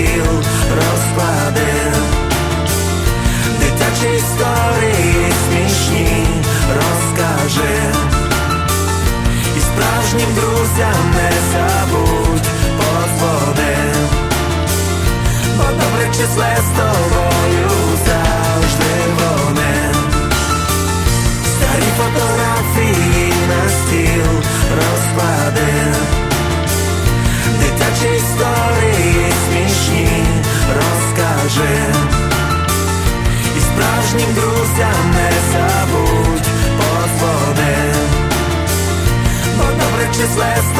На стіл. Дитячі історії смішні розкажи. І справжнім друзям не забудь подзвони. Бо добре числе з колишнім друзям не забудь позвони, бо добре числе.